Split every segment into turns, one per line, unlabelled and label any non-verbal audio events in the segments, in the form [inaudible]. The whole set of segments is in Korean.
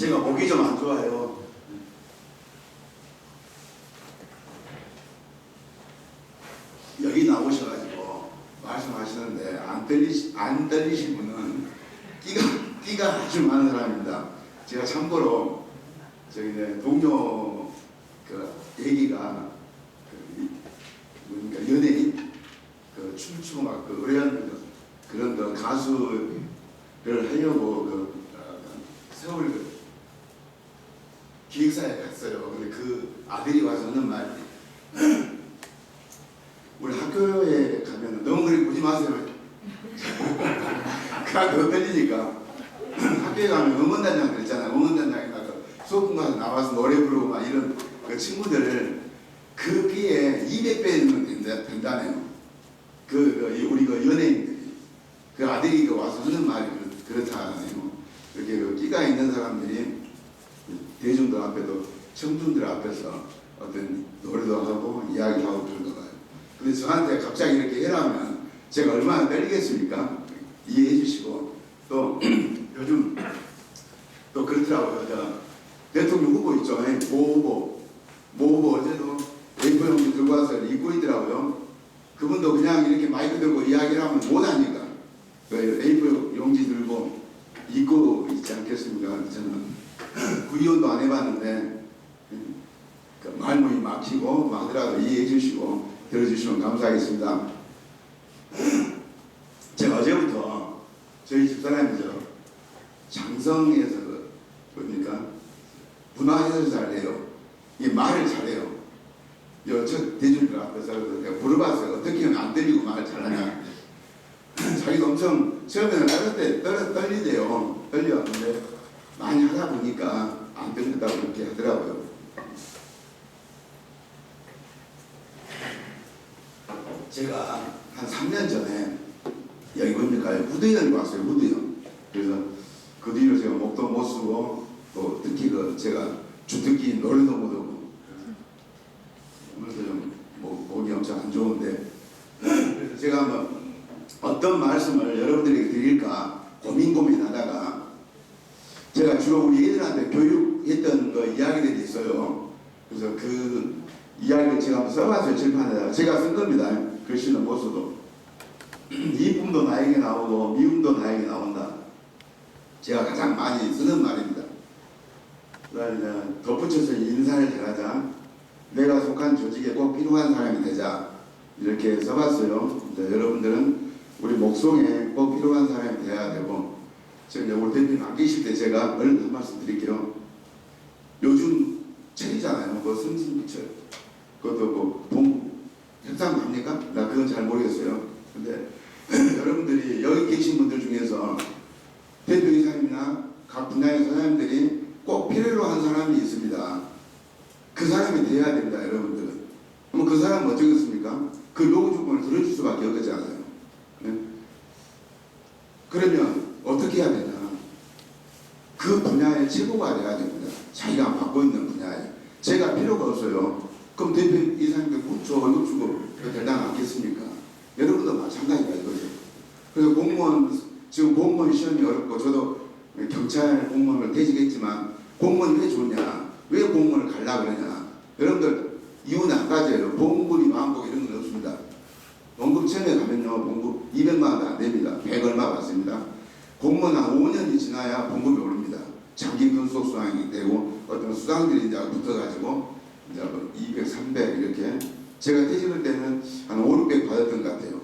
제가 목이 좀 안 좋아요. 여기 나오셔가지고 말씀하시는데 안 들리 안 들리신 분은 끼가 끼가 아주 많은 사람입니다. 제가 참고로 내 동료 그 얘기가 그 뭡니까 연예인 그 춤추고 막그 의뢰하는 그 그런 그 가수를 하려고 그 어, 서울 그 기획사에 갔어요. 근데 그 아들이 와서 하는 말이 우리 학교에 가면 너무 그렇게 보지 마세요. 더 떨리니까 [clears throat] 학교에 가면 응원단장 있잖아요. 응원단장에 가서 수업 가서 나와서 노래 부르고 막 이런 그 친구들을 그기에 200배는 된다, 된다네요. 그, 그 우리 그 연예인들이 그 아들이 그 와서 하는 말이 그렇- 그렇다네요. 이렇게 그 끼가 있는 사람들이 대중들 앞에도 청중들 앞에서 어떤 노래도 하고 이야기도 하고 그런 거 봐요. 근데 저한테 갑자기 이렇게 해라면 제가 얼마나 떨리겠습니까? 이해해 주시고 또 [clears throat] 요즘 또 그렇더라고요. 저 대통령 후보 있죠. 모 후보. 모 후보 어제도 A4 용지 들고 와서 읽고 있더라고요. 그분도 그냥 이렇게 마이크 들고 이야기를 하면 못하니까 그 A4 용지 들고 읽고 있지 않겠습니까? 저는 [clears throat] 구의원도 안 해봤는데 그 말문이 막히고 막 하더라도 이해해 주시고 들어주시면 감사하겠습니다. 제가 어제부터 저희 집사람이죠. 장성에서 그 뭡니까? 문화해설 잘해요. 이 말을 잘해요. 여저 대중들 앞에서 내가 물어봤어요. 어떻게 하면 안 들리고 말을 잘하냐. [laughs] 자기도 엄청 처음에는 나갈 때 떨, 떨리대요. 떨려. 근데 많이 하다 보니까 안 들린다고 그렇게 하더라고요. 제가 한 3년 전에 여기 뭡니까 무대연이 왔어요 무대연 그래서 그 뒤로 제가 목도 못 쓰고 또 특히 그 제가 주특기 노래도 못하고. 오늘도 좀 목, 목이 엄청 안 좋은데. 그래서 제가 한번 어떤 말씀을 여러분들에게 드릴까 고민 고민하다가 제가 주로 우리 애들한테 교육했던 그 이야기들이 있어요. 그래서 그 이야기를 제가 한번 써봤어요 칠판에다가. 제가 쓴 겁니다 글씨는 못 써도 이쁨도 나에게 나오고 미움도 나에게 나온다. 제가 가장 많이 쓰는 말입니다. 덧붙여서 인사를 잘하자. 내가 속한 조직에 꼭 필요한 사람이 되자. 이렇게 써봤어요. 여러분들은 우리 목송에 꼭 필요한 사람이 돼야 되고 지금 우리 대표님 안 계실 때 제가 얼른 한 말씀 드릴게요. 요즘 철이잖아요. 그 승진철 그것도 뭐 동, 협상 합니까? 나 그건 잘 모르겠어요. 근데 여러분들이 여기 계신 분들 중에서 대표이사님이나 각 분야의 사장님들이 꼭 필요로 한 사람이 있습니다. 그 사람이 돼야 됩니다, 여러분들은. 그럼 그 사람은 어쩌겠습니까? 그 노후 조건을 들어줄 수밖에 없잖아요. 네? 그러면 어떻게 해야 되냐? 그 분야의 최고가 돼야 됩니다. 자기가 맡고 있는 분야에. 제가 필요가 없어요. 그럼 대표 이사님께 저 월급 주고 그거 대단 않겠습니까? 여러분도 마찬가지가 이거죠. 그래서 공무원 지금 공무원 시험이 어렵고 저도 경찰 공무원을 퇴직했지만 공무원이 왜 좋냐? 왜 공무원을 갈라 그러냐? 여러분들 이유는 한 가지예요. 봉급이 많고 이런 건 없습니다. 봉급 처음에 가면요 봉급 200만 원도 안 됩니다. 100 얼마 받습니다. 공무원 한 5년이 지나야 봉급이 오릅니다. 장기 근속 수당이 되고 어떤 수당들이 이제 붙어가지고 이제 뭐 200, 300 이렇게 제가 퇴직할 때는 한 5, 600 받았던 것 같아요.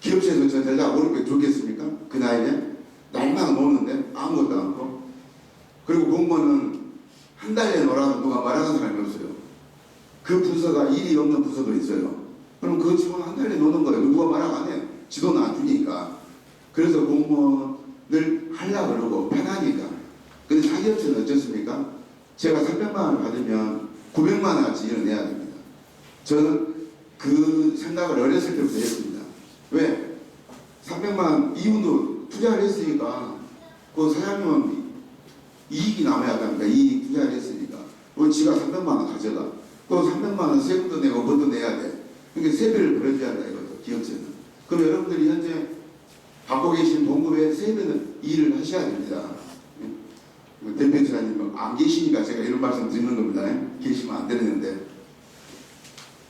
기업체에서 저 대자 5, 600 줬겠습니까? 그 나이에 날만 노는데 아무것도 않고 그리고 공무원은 한 달에 놀아도 누가 말하는 사람이 없어요. 그 부서가 일이 없는 부서도 있어요. 그럼 그 직원 한 달에 노는 거예요. 누가 말하고 안 해요. 지도는 안 주니까. 그래서 공무원을 하려고 그러고 편하니까. 근데 사기업체는 어떻습니까? 제가 300만 원을 받으면 900만 원어치 일을 내야 됩니다. 저는 그 생각을 어렸을 때부터 했습니다. 왜? 300만 원 이윤도 투자를 했으니까 그 사장님은 이익이 남아야 합니까? 이익 투자를 했으니까. 그럼 지가 300만 원 가져가. 그 300만 원 세금도 내고 뭐도 내야 돼. 그러니까 세배를 벌어줘야 한다 이거죠. 기업체는. 그럼 여러분들이 현재 받고 계신 봉급의 세배는 일을 하셔야 됩니다. 대표 이사님 안 계시니까 제가 이런 말씀 드리는 겁니다. 계시면 안 되는데.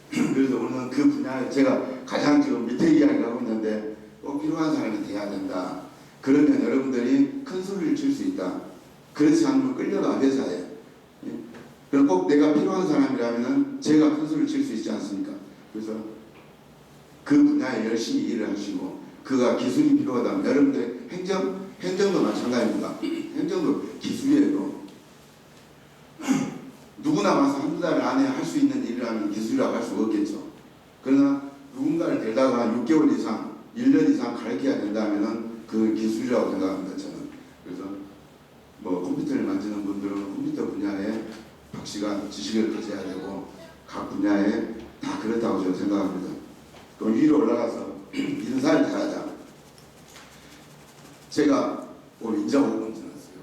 [clears throat] 그래서 오늘 그 분야에 제가 가장 지금 밑에 이야기를 하고 있는데 꼭 필요한 사람이 돼야 된다. 그러면 여러분들이 큰 소리를 칠 수 있다. 그렇지 않으면 끌려가 회사에. 예? 그럼 꼭 내가 필요한 사람이라면 제가 큰 소리를 칠 수 있지 않습니까? 그래서 그 분야에 열심히 일을 하시고 그가 기술이 필요하다면 여러분들 행정 행정도 마찬가지입니다. 행정도 기술이에요. [clears throat] 누구나 와서 한두 달 안에 할 수 있는 일을 하면 기술이라고 할 수가 없겠죠. 그러나 누군가를 데다가 6개월 이상, 1년 이상 가르쳐야 된다면은 그 기술이라고 생각합니다. 저는. 그래서 뭐 컴퓨터를 만지는 분들은 컴퓨터 분야에 박시간 지식을 가져야 되고 각 분야에 다 그렇다고 저는 생각합니다. 그럼 위로 올라가서 [clears throat] 인사를 잘하자. 제가 오늘 인자 5분 지났어요.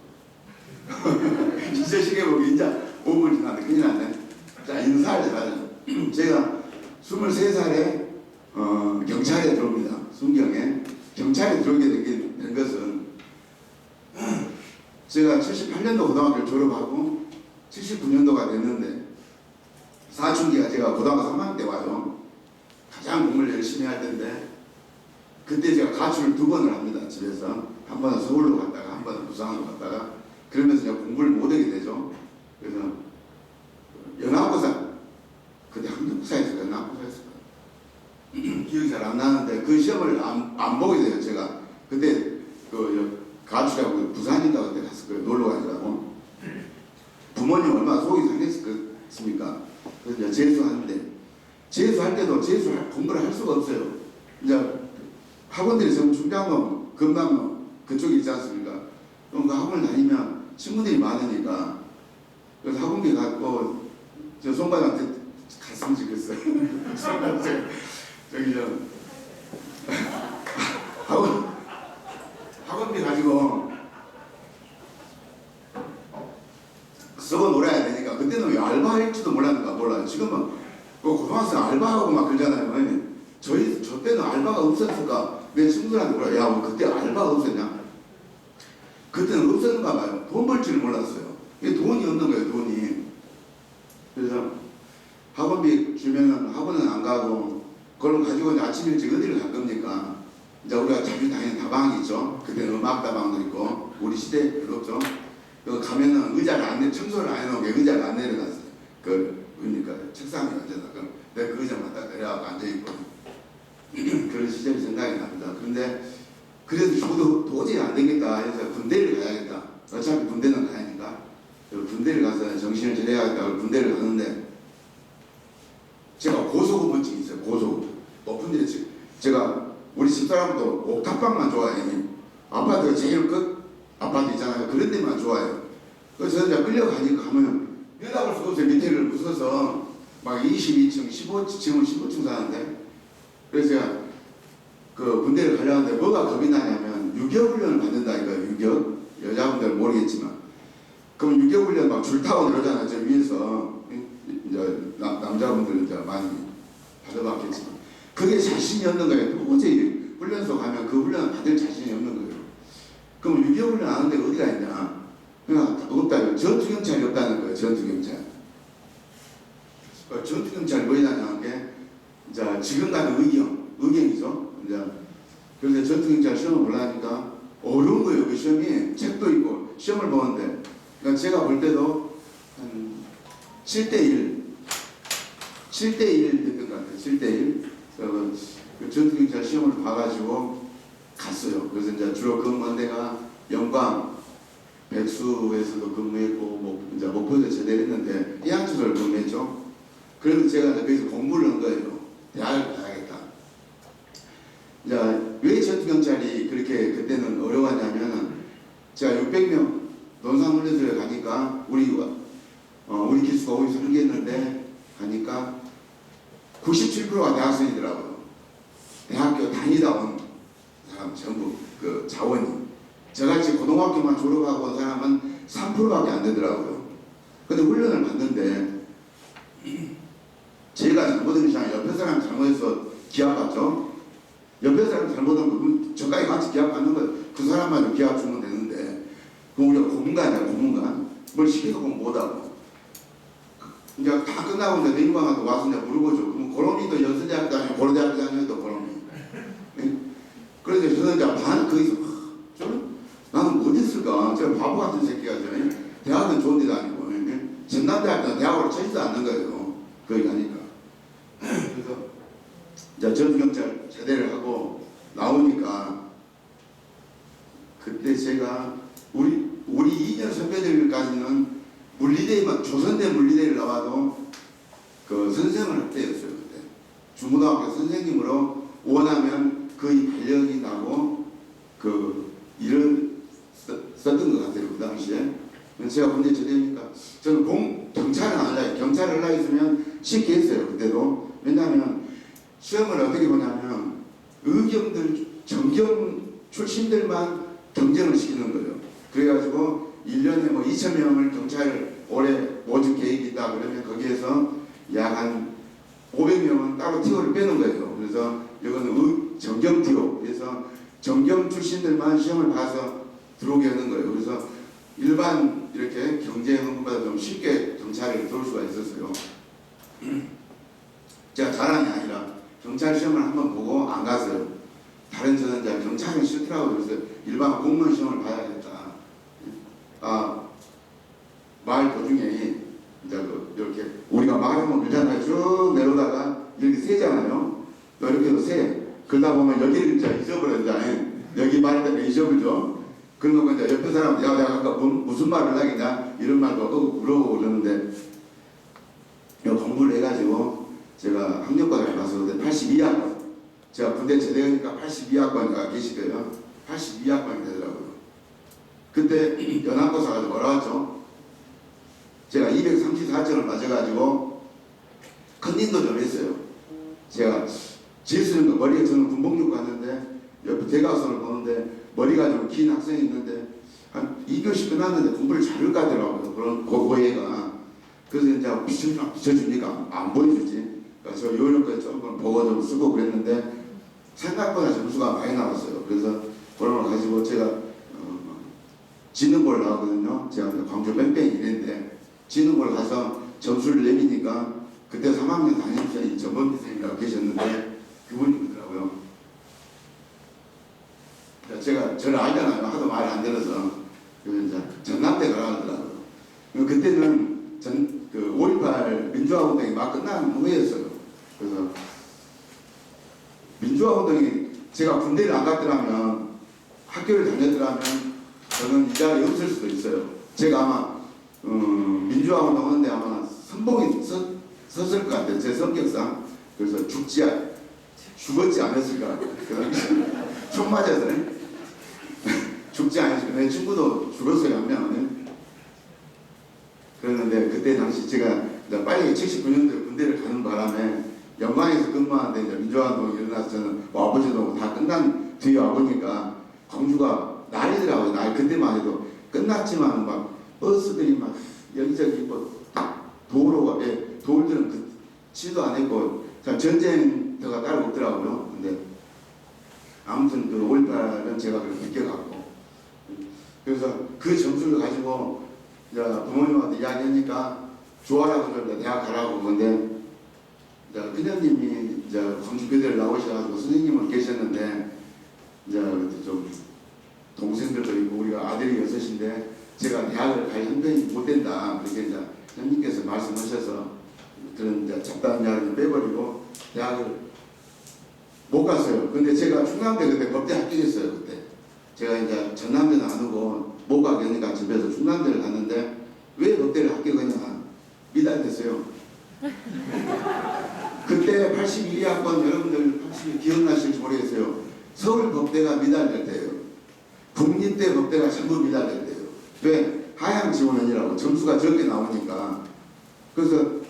이제 시계 보기 인자 5분 지났는데 큰일 났네. 자, 인사를 잘하자. 제가 23살에 어, 경찰에 들어옵니다. 순경에. 경찰에 들어오게 된, 게- 된 것은 제가 78년도 고등학교를 졸업하고 79년도가 됐는데 사춘기가 제가 고등학교 3학년 때 와요. 가장 공부를 열심히 할 때인데 그때 제가 가출을 두 번을 합니다. 집에서 한 번은 서울로 갔다가 한 번은 부산으로 갔다가 그러면서 제가 공부를 못하게 되죠. 그래서 연합고사 그때 한국사에서 연합고사였을 거예요. 기억이 잘 안 나는데 그 시험을 안, 안 보게 돼요. 제가 그때 그 가출하고 부산인가 그때 갔을 거예요. 놀러 가느라고 부모님 얼마나 속이 상했겠습니까? 그래서 재수하는데 재수할 때도 재수 공부를 할 수가 없어요. 이제 학원들이 전부 중장로, 금강로 그쪽에 있지 않습니까? 그럼 그 학원을 다니면 친구들이 많으니까 그래서 학원비 갖고 저 송반한테 갔으면 좋겠어요. [laughs] 저기 저 [laughs] 학원 학원비 가지고 썩어 놀아야 되니까 그때는 왜 알바할지도 몰랐는가 몰라요. 지금은 그 고등학생 알바하고 막 그러잖아요. 저희 알바가 없었을까? 내 친구들한테 물어. 야, 뭐 그때 알바가 없었냐? 그때는 없었는가 봐요. 돈 벌 줄 몰랐어요. 돈이 없는 거예요, 돈이. 그래서 학원비 주면은 학원은 안 가고 그걸 가지고 아침 일찍 어디를 갈 겁니까? 이제 우리가 자주 다니는 다방이 있죠. 그때는 음악 다방도 있고 우리 시대 별로 없죠. 그 가면은 의자를 안 내, 청소를 안 해놓은 게 의자를 안 내려놨어요. 그 그러니까 책상에 앉아서 내가 그 의자만 딱 내려가고 앉아 있고 [clears throat] 그런 시절이 생각이 납니다. 그런데 그래도 저도 도저히 안 되겠다 해서 군대를 가야겠다. 어차피 군대는 가야니까 그래서 군대를 가서 정신을 차려야겠다. 그래서 군대를 가는데 제가 고소고문증이 있어요. 고소 높은 데 지- 제가 우리 집사람도 옥탑방만 좋아해요. 아파트가 제일 끝 아파트 있잖아요. 그런 데만 좋아해요. 그래서 저는 끌려가니까 가면 연락을 수가 없어요. 밑에를 부숴서 막 22층, 15층, 지금 15층 사는데 그래서 제가 그 군대를 가려는데 뭐가 겁이 나냐면 유교 훈련을 받는다 이거 유교 여자분들은 모르겠지만 그럼 유교 훈련 막 줄 타고 내려잖아요. 저 위에서 이제 남, 남자분들은 이제 많이 받아봤겠지만 그게 자신이 없는 거예요. 도저히 훈련소 가면 그 훈련 받을 자신이 없는 거예요. 그럼 유교 훈련 하는 데가 어디가 있냐? 그러니까 없다. 전투 경찰이 없다는 거예요. 전투 경찰. 그 전투 경찰이 뭐냐면 게 이제 지금 가는 의경, 의경이죠. 이제 그래서 전투경찰 시험을 보려니까 어려운 거예요. 그 시험이 책도 있고 시험을 보는데 그러니까 제가 볼 때도 한 7대 1, 7대 1 됐던 것 같아요. 7대 1. 그래서 그 전투경찰 시험을 봐가지고 갔어요. 그래서 이제 주로 근무한 데가 영광, 백수에서도 근무했고 뭐 이제 목포에서 제대를 했는데 해양초소를 근무했죠. 그래서 제가 거기서 공부를 한 거예요. 대학을 가야겠다. 이제 왜 전투 경찰이 그렇게 그때는 어려웠냐면은 제가 600명 논산훈련소에 가니까 우리 어, 우리 기수가 거기서 한개했는데 가니까 97%가 대학생이더라고요. 대학교 다니다 온 사람 전부 그 자원이 저같이 고등학교만 졸업하고 온 사람은 3%밖에 안 되더라고요. 근데 훈련을 받는데 제가 잘못한 것이 아니라 옆에 사람 잘못해서 기합 받죠. 옆에 사람 잘못한 거 그럼 저까지 같이 기합 받는 거예요. 그 사람만 기합 주면 되는데 그 우리가 고문관이야 고문관. 뭘 시켜서 공부 못하고. 이제 다 끝나고 이제 내일방한테 와서 이제 물어보죠. 그럼 고롬이도 연세대학교 다니고 고려대학교 다니고 고롬이. 예? 그래서 저는 이제 반 거기서 하, 저는 나는 뭐 어딨을까? 저 바보 같은 새끼가 저 대학은 좋은 데 다니고 예? 전남대학교는 대학으로 쳐지도 않는 거예요. 거기 가니까. 그래서 이제 전경찰 제대를 하고 나오니까 그때 제가 우리 우리 2년 선배들까지는 물리대만 조선대 물리대를 나와도 그 선생을 할 때였어요 그때 중고등학교 선생님으로 원하면 거의 발령이 나고 그 일을 썼- 썼던 것 같아요 그 당시에. 제가 군대 제대니까 저는 공 경찰을 안 하려 경찰을 하려 했으면 쉽게 했어요 그때도. 왜냐하면 시험을 어떻게 보냐면 의경들 정경 출신들만 경쟁을 시키는 거예요. 그래가지고 1년에 뭐 2천 명을 경찰 올해 모집 계획이 있다 그러면 거기에서 약 한 500명은 따로 티오를 빼는 거예요. 그래서 이거는 의, 정경 티오. 그래서 정경 출신들만 시험을 봐서 들어오게 하는 거예요. 그래서 일반 이렇게 경쟁보다 좀 쉽게 경찰에 들어올 수가 있었어요. [clears throat] 제가 자랑이 아니라 경찰 시험을 한번 보고 안 갔어요. 다른 저는 이제 경찰은 싫더라고요. 그래서 일반 공무원 시험을 봐야겠다. 아, 마을 도중에 이제 그 이렇게 우리가 한번 밀잖아요. 쭉 도 세. 그러다 보면 여기를 이제 잊어버려 이제 여기 때문에 잊어버려. 그러고 이제 옆에 사람 야 내가 아까 무- 무슨 말을 하겠냐 이런 말도 어 물어보고 그러는데 공부를 해가지고 제가 학력과를 가서 82학번 제가 군대 제대하니까 82학번이가 계실 거예요. 82학번이 되더라고요. 그때 [clears throat] 연합고사가 뭐라 왔죠? 제가 234점을 맞아가지고 컨닝도 좀 했어요. 제가 지수는 거 머리가 저는 군복육 갔는데 옆에 대각선을 보는데 머리가 좀 긴 학생이 있는데 한 2교시 끝났는데 공부를 잘할 것 같더라고요. 그런 고, 고 애가. 그래서 이제 비춰주니까, 비춰주니까 안 보여주지. 그래서 저 요령까지 조금 보고 좀 쓰고 그랬는데 생각보다 점수가 많이 나왔어요. 그래서 그런 걸 가지고 제가 어, 지능고를 나왔거든요. 제가 광주 뺑뺑이 이랬는데 지능고를 가서 점수를 내리니까 그때 3학년 담임선생님 전범 선생님이라고 계셨는데 그분이 그러더라고요. 그러니까 제가 저를 알잖아요. 하도 말이 안 들어서 전남대 가라 그러더라고요. 그때는 전, 그, 5.18 민주화 운동이 막 끝난 후였어요. 그래서, 민주화 운동이 제가 군대를 안 갔더라면, 학교를 다녔더라면, 저는 이 자리에 없을 수도 있어요. 제가 아마, 음, 민주화 운동 하는데 아마 선봉이 서, 섰을 것 같아요. 제 성격상. 그래서 죽지, 않- 죽었지 않았을까. 총 맞아서. 죽지 않았을까. 내 친구도 죽었어요, 한 명은. 그랬는데 그때 당시 제가 빨리 79년도에 군대를 가는 바람에 영광에서 근무하는데 이제 민주화운동이 일어나서 저는 뭐 아버지도 다 끝난 뒤에 와보니까 광주가 날이더라고요. 날 그때만 해도 끝났지만 막 버스들이 막 여기저기 뭐 도로가 예, 돌들은 그 치도 안 했고 참 전쟁 터가 따로 없더라고요. 근데 아무튼 그 5.18은 제가 그렇게 느껴갖고. 그래서 그 점수를 가지고 이제 부모님한테 이야기하니까 좋아라고 그러는데 대학 가라고. 근데 이제 큰형님이 이제 광주교대를 나오셔가지고 선생님은 계셨는데 이제 좀 동생들도 있고 우리가 아들이 여섯인데 제가 대학을 갈 형편이 못 된다. 그렇게 이제 형님께서 말씀하셔서 그런 이제 잡다한 이야기를 빼버리고 대학을 못 갔어요. 근데 제가 충남대 그때 법대 합격했어요 그때. 제가 이제 전남대는 안 오고 못 가겠으니까 집에서 충남대를 갔는데 왜 법대를 합격했냐 미달됐어요. [laughs] 그때 82학번 여러분들 혹시 기억나실지 모르겠어요. 서울 법대가 미달될 때예요. 국립대 법대가 전부 미달될 때예요. 왜? 하향 지원원이라고 점수가 적게 나오니까. 그래서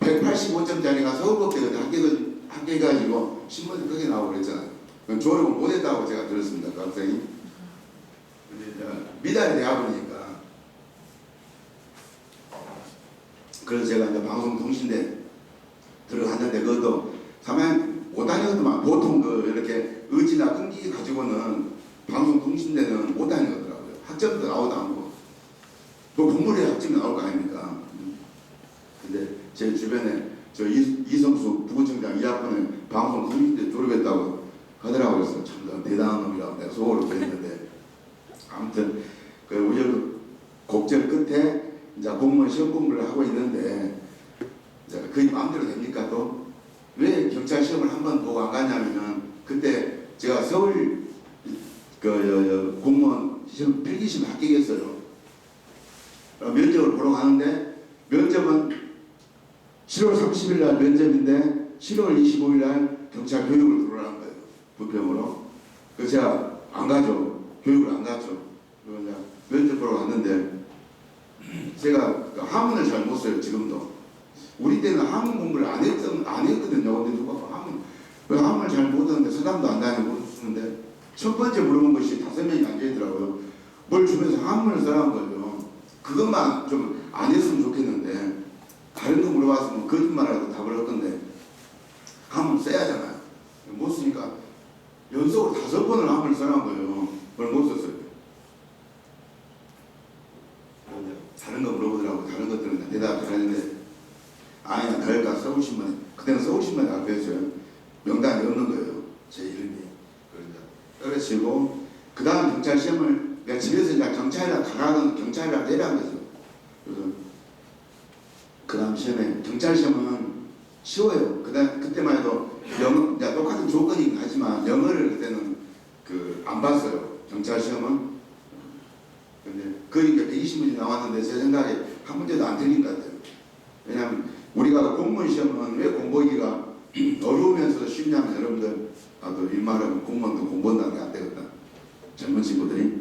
185점짜리가 서울법대가 합격을 합격해가지고 신문에 크게 나오고 그랬잖아요. 그건 졸업을 못했다고 제가 들었습니다. 그 학생이. 미달이 대학원이니까. 그래서 제가 이제 방송통신대 들어갔는데 그것도 가만 못 다니거든만 보통 그 이렇게 의지나 끈기 가지고는 방송통신대는 못 다니거더라고요. 학점도 나오도 않고 뭐 공부를 학점이 나올 거 아닙니까? 음. 근데 제 주변에 저 이, 이성수 부구청장 이학번에 방송 국민대 졸업했다고 하더라고요. 그래서 참 대단한 놈이라고 내가 속으로 그랬는데 아무튼 그 우리 그 곡절 끝에 이제 공무원 시험 공부를 하고 있는데 이제 그게 마음대로 됩니까 또? 왜 경찰 시험을 한 번 보고 안 가냐면은 그때 제가 서울 그 공무원 시험 필기심 합격했어요. 어, 면접을 보러 가는데 면접은 7월 30일 날 면접인데 7월 25일 날 경찰 교육을 들어라는 거예요. 부평으로. 그래서 제가 안 가죠. 교육을 안 갔죠. 그래서 이제 면접 보러 갔는데 제가 그 하문을 잘 못 써요. 지금도. 우리 때는 하문 공부를 안 했던 안 했거든요. 근데 누가 하문 왜 하문을 잘 못하는데 서담도 안 다니고 쓰는데 첫 번째 물어본 것이 다섯 명이 앉아 있더라고요. 뭘 주면서 한문을 쓰라는 거죠. 그것만 좀 안 했으면 좋겠는데 다른 거 물어봤으면 거짓말하고 답을 할 건데 한문 써야 하잖아요. 못 쓰니까 연속으로 다섯 번을 한문을 쓰라는 거예요. 그걸 못 썼어요. 다른 거 물어보더라고 다른 것들은 대답을 하는데 아니야 그러니까 서울신문에 그때는 서울신문에 발표했어요. 명단이 없는 거예요. 제 이름이. 그러니까 떨어지고 그 다음 경찰 시험을 내가 집에서 이제 경찰이랑 가라는 경찰이랑 내려한 거죠. 그래서 그 다음 시험에 경찰 시험은 쉬워요. 그다 그때만 해도 영어 이제 똑같은 조건이긴 하지만 영어를 그때는 그 안 봤어요. 경찰 시험은. 근데 거의 120문이 나왔는데 제 생각에 한 문제도 안 틀린 것 같아요. 왜냐하면 우리가 공무원 시험은 왜 공부하기가 [clears throat] 어려우면서도 쉽냐면 여러분들 나도 일말하면 공무원도 공부한다는 게 안 되거든. 젊은 친구들이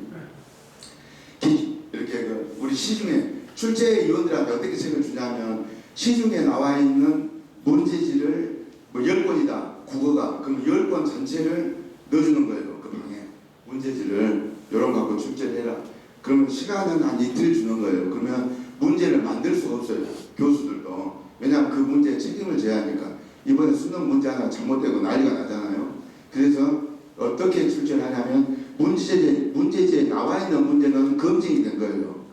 기- 이렇게 그 우리 시중에 출제 위원들한테 어떻게 책을 주냐면 시중에 나와 있는 문제지를 뭐 10권이다 국어가 그럼 10권 전체를 넣어주는 거예요 그 방에 문제지를 이런 거 갖고 출제를 해라 그러면 시간은 한 이틀 주는 거예요 그러면 문제를 만들 수가 없어요 교수들도 왜냐하면 그 문제에 책임을 져야 하니까 이번에 수능 문제 하나 잘못되고 난리가 나잖아요 그래서 어떻게 출제를 하냐면 문제지에, 문제지에 나와 있는 문제는 검증이 된 거예요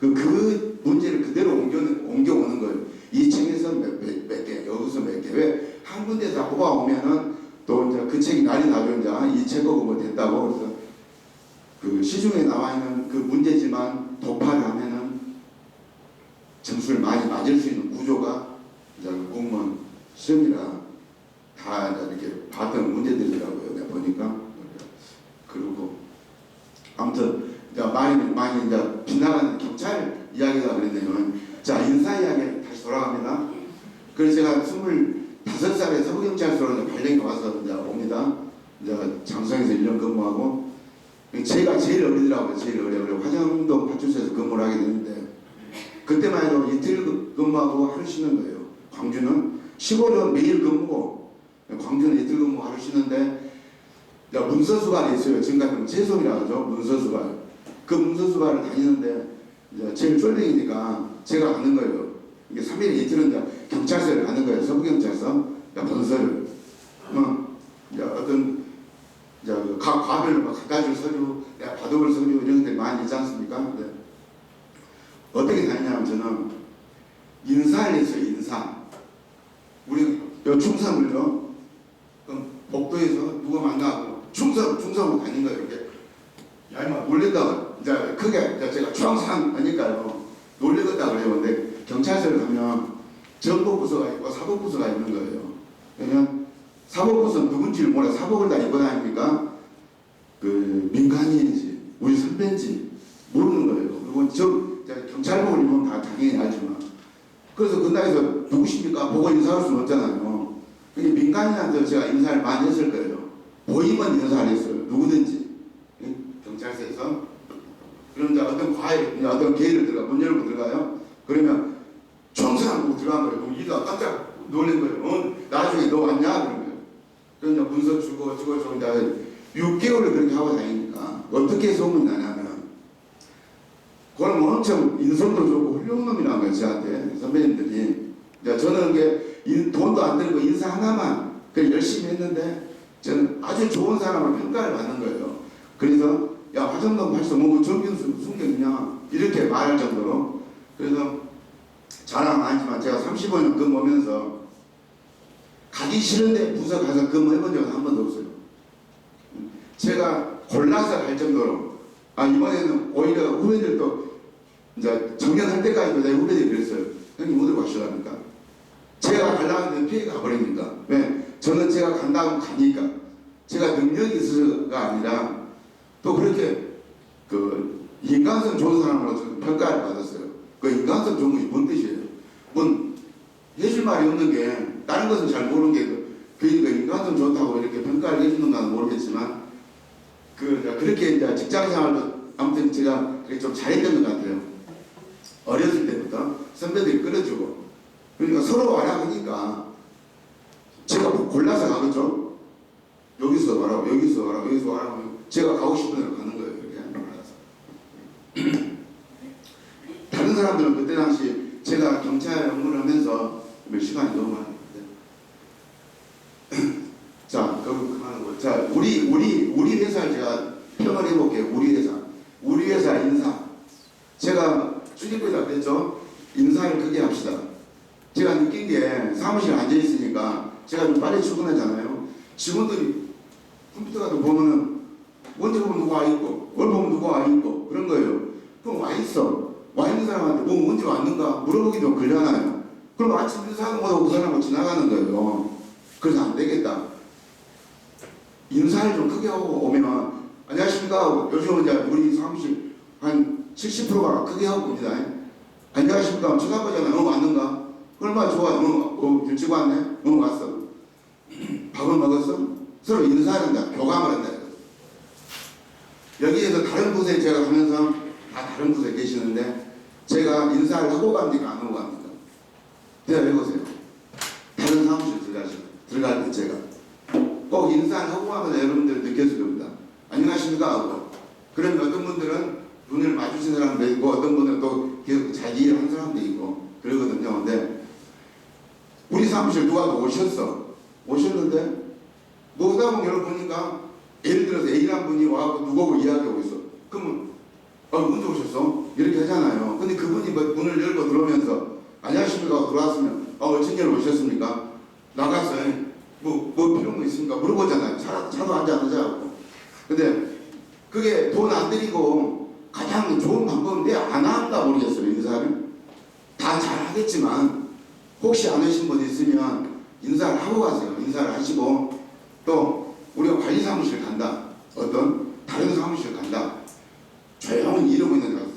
그, 그 문제를 그대로 옮겨, 옮겨오는 거예요. 이 책에서 몇, 몇, 몇 개, 여기서 몇 개. 왜? 한 군데서 뽑아오면은 또 이제 그 책이 난리 나죠. 이제 아, 이 책하고 뭐 됐다고. 그래서 그 시중에 나와 있는 그 문제지만 도파를 하면은 점수를 많이 맞을 수 있는 구조가 이제 그 공무원 시험이라 다 이제 이렇게 봤던 문제들이더라고요. 내가 보니까. 그리고 아무튼 이제 많이 많이 이제 빗나가는 경찰 이야기가 그랬네요. 자 인사 이야기 다시 돌아갑니다. 그래서 제가 스물다섯 살에 서부경찰서로 이제 발령이 와서 이제 옵니다. 이제 장성에서 1년 근무하고 제가 제일 어리더라고요. 제일 어려. 그래 파출소에서 근무를 하게 되는데 그때만 해도 이틀 근- 근무하고 하루 쉬는 거예요. 광주는 시골은 매일 근무고 광주는 이틀 근무 하루 쉬는데 야, 문서수발이 있어요. 지금 같은 채송이라고 하죠. 문서수발. 그 문서수발을 다니는데 이제 제일 쫄랭이니까 제가 가는 거예요. 이게 3일에 이틀은 경찰서를 가는 거예요. 서부경찰서. 야, 본서를. 어, 어떤 이제 그각 과별로 막 갖다 줄 서류, 받아올 서류 이런 것들이 많이 있지 않습니까? 근데 어떻게 다니냐면 저는 인사를 했어요. 인사. 우리 요 충성을요. 그럼 복도에서 누가 만나고 충성 충성으로 다닌 거예요 이렇게 야 이마 놀랬다가 이제 크게 제가 충성 하니까요 놀랬다 그래요 근데 경찰서를 가면 정보부서가 있고 사법부서가 있는 거예요 그러면 사법부서는 누군지를 몰라 사복을 다 입고 다니니까 그 민간인인지 우리 선배인지 모르는 거예요 그리고 저 이제 경찰복을 입으면 다 당연히 알지만 그래서 그 나이에서 누구십니까 보고 인사할 수는 없잖아요 민간인한테 제가 인사를 많이 했을 거예요. 보이면 인사를 했어요. 누구든지. 응? 경찰서에서. 그럼 이제 어떤 과일, 어떤 게이를 들어가, 문 열고 들어가요. 그러면 총사하고 들어간 거예요. 이가 깜짝 놀란 거예요. 어? 나중에 너 왔냐? 그런 거예요. 그래서 문서 주고, 주고, 주고, 이제 6개월을 그렇게 하고 다니니까 어떻게 그럼 엄청 인성도 좋고 훌륭한 놈이라는 거예요. 저한테. 선배님들이. 이제 저는 돈도 안 들고 인사 하나만 그 열심히 했는데 저는 아주 좋은 사람을 평가를 받는 거예요. 그래서 야 화정동 발소 뭐 정균수 이렇게 말할 정도로 그래서 자랑 아니지만 제가 35년 근무하면서 가기 싫은데 부서 가서 근무해본 적은 한 번도 없어요. 제가 골라서 갈 정도로 아 이번에는 오히려 후배들도 이제 정년할 때까지도 내 후배들이 그랬어요. 형님 어디로 가시랍니까? 제가 가려는데 피해가 가버리니까 왜? 저는 제가 간다고 가니까 제가 능력이 있어서가 아니라 또 그렇게 그 인간성 좋은 사람으로서 평가를 받았어요. 그 인간성 좋은 것이 뭔 뜻이에요? 뭔 해줄 말이 없는 게 다른 것은 잘 모르는 게 그러니까 인간성 좋다고 이렇게 평가를 해주는가는 모르겠지만 그 그렇게 이제 직장 생활도 아무튼 제가 좀 잘했던 것 같아요. 어렸을 때부터 선배들이 끌어주고 그러니까 서로 와라 하니까 제가 뭐 골라서 가겠죠. 여기서 와라, 여기서 와라, 여기서 와라 하면 제가 가고 싶은 데로 가는 거예요. 이렇게 알아서. [clears throat] 다른 사람들은 그때 당시 제가 경찰 업무를 하면서 몇 시간이 너무 많았는데 [clears throat] 자, 그럼 그만하고 자, 우리 우리 우리 회사를 제가 평을 해볼게요. 우리 회사, 우리 회사 인사. 제가 출입구에다 그랬죠. 인사를 크게 합시다. 제가 느낀 게 사무실에 앉아 있으니까 제가 좀 빨리 출근하잖아요. 직원들이 컴퓨터 같은 거 보면은 먼저 보면 누가 와 있고, 뭘 보면 누가 와 있고 그런 거예요. 그럼 와 있어. 와 있는 사람한테 뭐 언제 왔는가 물어보기도 걸려나요. 그럼 아침 인사하는 그 사람하고 지나가는 거예요. 그래서 안 되겠다. 인사를 좀 크게 하고 오면 안녕하십니까. 요즘 이제 우리 사무실 한 70%가 크게 하고 옵니다. 안녕하십니까. 쳐다보잖아요. 어 왔는가? 얼마나 좋아. 어, 어 일찍 왔네. 어 왔어. 밥을 먹었어? 서로 인사한다. 교감을 한다. 여기에서 다른 곳에 제가 가면서 다 다른 곳에 계시는데 제가 인사를 하고 갑니까? 안 하고 갑니까? 대답해보세요. 다른 사무실 들어가시, 들어갈 때 제가 꼭 인사를 하고 가면 여러분들 느꼈을 겁니다. 안녕하십니까? 하고. 그러면 어떤 분들은 마주친 사람도 있고 어떤 분들은 또 계속 자기 일을 한 사람도 있고 그러거든요. 근데 우리 사무실 누가 또 오셨어. 오셨는데 뭐다 보면 보니까 예를 들어서 A란 분이 와서 누구하고 이야기하고 있어. 그러면 어, 언제 오셨어? 이렇게 하잖아요. 근데 그분이 뭐 문을 열고 들어오면서 안녕하십니까 들어왔으면 어, 어쩐 일 오셨습니까? 나가서 뭐, 뭐 필요한 거 있습니까? 물어보잖아요. 차, 차도 한잔 하자고. 근데 그게 돈안 들이고 가장 좋은 방법은 왜안 한가 모르겠어요. 인사를. 다 잘하겠지만 혹시 안 하신 분 있으면 인사를 하고 가세요. 인사를 하시고 또 우리가 관리 사무실 간다. 어떤 다른 사무실 간다. 조용히 이러고 있는 데가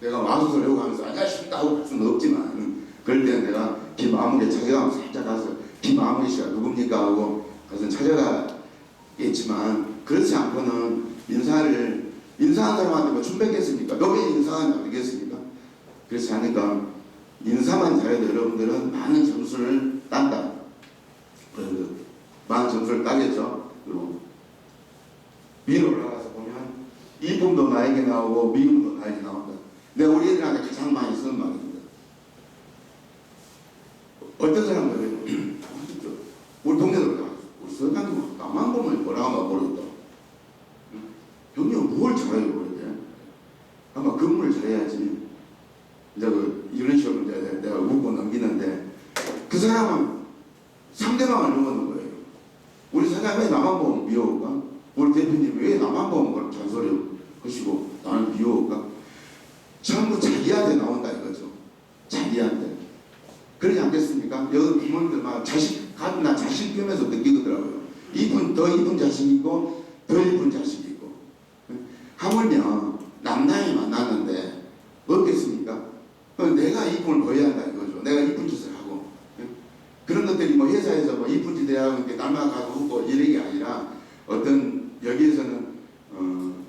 내가 마수를 하고 가면서 안녕하십니까 하고 갈 수는 없지만 그럴 때는 내가 김아무개 찾아가면 살짝 가서 김아무개 씨가 누굽니까 하고 가서 찾아가겠지만 그렇지 않고는 인사를 인사한 사람한테 뭐 춘백했습니까? 너왜 인사하냐 되겠습니까? 그렇지 않으니까 인사만 잘해도 여러분들은 많은 점수를 딴다. 그, 많은 점수를 따겠죠. 그리고 위로 올라가서 보면 이쁨도 나에게 나오고 미움도 나에게 나온다. 내가 우리 애들한테 가장 많이 쓰는 말입니다. 어떤 사람들은 우리 동네들 우리 서강님 나만 보면 뭐라고 모르겠다. 형님 뭘 잘해요 그러게? 아마 근무를 잘해야지. 이제 그 이런 식으로 이제 내가 웃고 넘기는데 그 사람은 상대방을 넘어는 거예요. 우리 사장이 왜 나만 보면 미워할까? 우리 대표님 왜 나만 보면 잔소리 하시고 나를 미워할까? 전부 자기한테 나온다 이거죠. 자기한테. 그러지 않겠습니까? 여기 부모님들만 자식, 가나 자식 겸해서 느끼더라고요. 이쁜, 더 이쁜 자식 있고, 더 이쁜 자식 있고. 하물며 남남이 만났는데, 없겠습니까? 내가 이쁨을 보여야 한다 이거죠. 내가 이쁜 짓을 하고. 그런 것들이 뭐 회사에서 뭐 이쁜 짓 해야 하는 게 웃고 이런 게 아니라 어떤 여기에서는 어,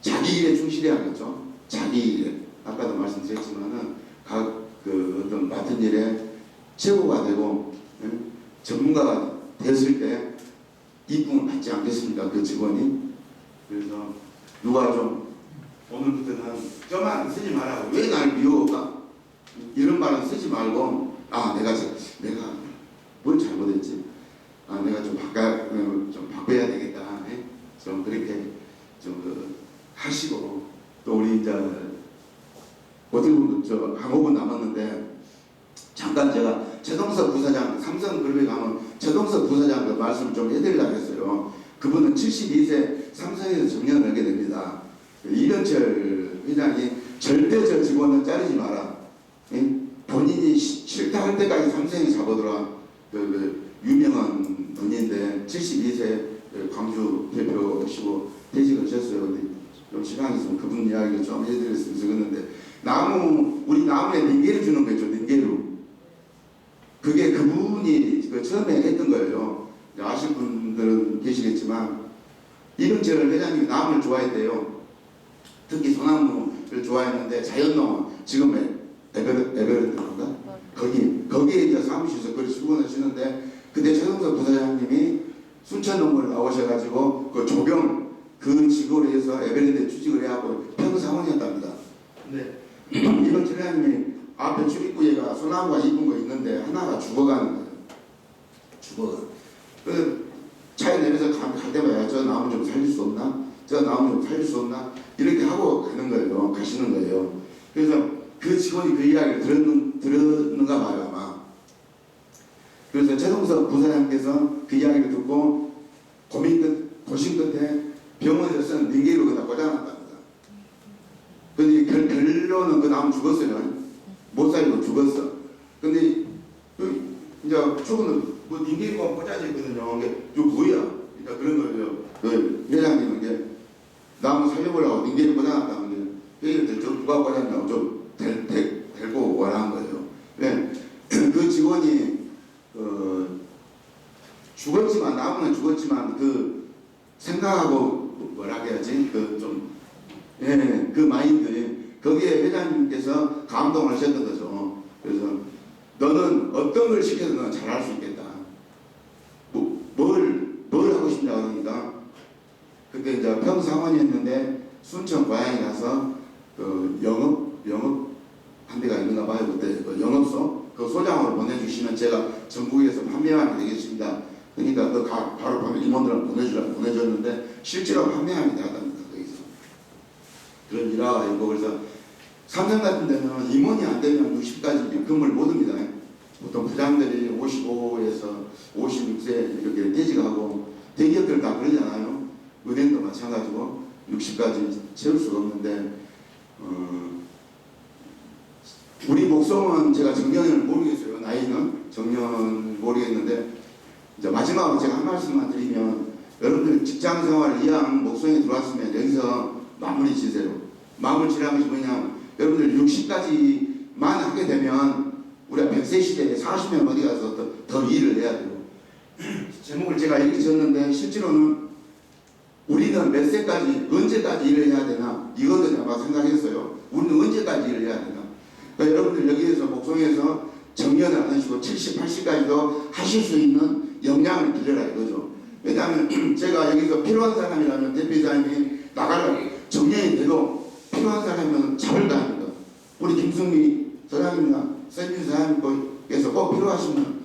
자기 일에 충실해야겠죠. 자기 일에. 아까도 말씀드렸지만은 각 그 어떤 맡은 일에 최고가 되고 예? 전문가가 됐을 때 이쁨을 받지 않겠습니까? 그 직원이. 그래서 누가 좀 오늘부터는 저만 쓰지 말라고 왜 날 미워할까? 이런 말은 쓰지 말고 아 내가 저- 내가 뭘 잘못했지? 아 내가 좀 바꿔 어, 좀 바꿔야 되겠다. 예? 좀 그렇게 좀그 하시고 또 우리 이제 보면 저한 5분 남았는데 잠깐 제가 최동석 부사장 삼성그룹에 가면 최동석 부사장 그 말씀 좀 해드리려고 했어요. 그분은 72세 삼성에서 정년을 하게 됩니다. 그 이병철 회장이 절대 저 직원은 자르지 마라. 예? 본인이 시- 싫다 할 때까지 삼성이 잡아더라. 그, 그 유명한 분인데 72세 그 광주 대표시고 퇴직하셨어요. 근데 좀 시간이 있으면 그분 이야기를 좀 해드렸으면 좋겠는데 나무 우리 나무에 닌게를 주는 거 있죠. 닌게루. 그게 그분이 그 처음에 했던 거예요. 아실 분들은 계시겠지만 이병철 회장님이 나무를 좋아했대요. 특히 소나무를 좋아했는데 자연농원 지금 에베레 에베레스트인가 거기 거기에 이제 사무실에서 그걸 수고하시는데 그때 최동석 부사장님이 순천농원을 나오셔가지고 그 조경 그 직원을 해서 에베레스트에 취직을 해하고 평사원이었답니다. 근데 이병철 회장님이 앞에 출입구에가 소나무가 이쁜 거 있는데 하나가 죽어가는 거예요. 죽어가. 그 차에 내려서 가- 갈 때마다 야, 저 나무 좀 살릴 수 없나? 저 나무 좀 살릴 수 없나? 이렇게 하고 가는 거예요. 가시는 거예요. 그래서 그 직원이 그 이야기를 들었는, 들었는가 봐요, 아마. 그래서 최동석 부사장께서 그 이야기를 듣고 고민 끝, 고심 끝에 병원에서 쓴 링게로 그다 꽂아놨답니다. 결론은 그 나무 죽었어요. 못 살고 죽었어. 근데 그 이제 죽은 뭐 닌게가 꽂아졌거든요. 이게 이거 뭐야? 그러니까 그런 거예요. 그 회장님은 이게 나무 살려보려고 닌게를 꽂아놨다는데 회의를 저 누가 꽂았냐고 좀 될, 될, 데리고 원한. 왜? 그 직원이 어, 죽었지만 나무는 죽었지만 그 생각하고 뭐라 해야지 그 좀 예, 그 마인드 거기에 회장님께서 감동을 하셨던 거죠. 그래서 너는 어떤 걸 시켜도 너는 잘할 수 있겠다. 뭐, 뭘, 뭘 하고 싶냐 그러니까 그때 이제 평상원이었는데 순천 고향에 가서 그 영업 영업 한 데가 있는가 봐요 그때 그 영업소 그 소장으로 보내주시면 제가 전국에서 판매하게 되겠습니다. 그러니까 그 가, 바로 밤에 임원들한테 보내주라 보내줬는데 실제로 판매하게 되었답니다 거기서 그런 일화가 있고 그래서 삼성 같은 데는 임원이 안 되면 60까지 근무를 못 합니다. 보통 부장들이 55에서 56세 이렇게 퇴직하고 대기업들 다 그러잖아요. 은행도 마찬가지고 60까지 채울 수가 없는데 어, 우리 목성은 제가 정년을 모르겠어요. 나이는 정년 모르겠는데 이제 마지막으로 제가 한 말씀만 드리면 여러분들 직장 생활 이왕 목성에 들어왔으면 여기서 마무리 지세요. 마무리 지라는 것이 뭐냐면 여러분들 60까지만 하게 되면 우리가 100세 시대에 40년 어디 가서 더, 더 일을 해야 돼요. [clears throat] 제목을 제가 이렇게 지었는데 실제로는 우리는 몇 세까지 언제까지 일을 해야 되나 이거는 아마 생각했어요. 우리는 언제까지 일을 해야 되나. 그러니까 여러분들 여기에서 목성에서 정년을 안 하시고 70, 80까지도 하실 수 있는 역량을 빌려라 이거죠. 왜냐하면 [clears throat] 제가 여기서 필요한 사람이라면 대표이사님이 나가라 정년이 돼도 필요한 사람이면 잡을 거 아닙니까? 우리 김승미 사장님이나 선진 사장님께서 꼭 필요하시면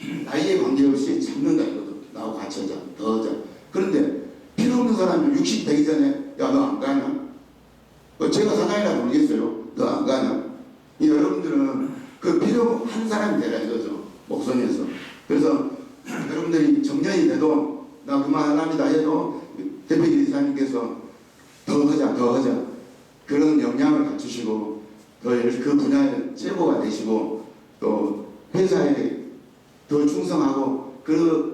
[clears throat] 나이에 관계없이 잡는다 이거죠. 나하고 같이 하자, 더 하자. 그런데 필요 없는 사람이 60 되기 전에 야 너 안 가냐? 어, 제가 사장이라 모르겠어요. 너 안 가냐? 이 여러분들은 그 필요 한 사람이 되라 이거죠. 목선에서. 그래서 [clears throat] 여러분들이 정년이 돼도 나 그만합니다 해도 대표 이사님께서 더 하자 더 하자 그런 역량을 갖추시고 더 그 분야의 최고가 되시고 또 회사에 더 충성하고 그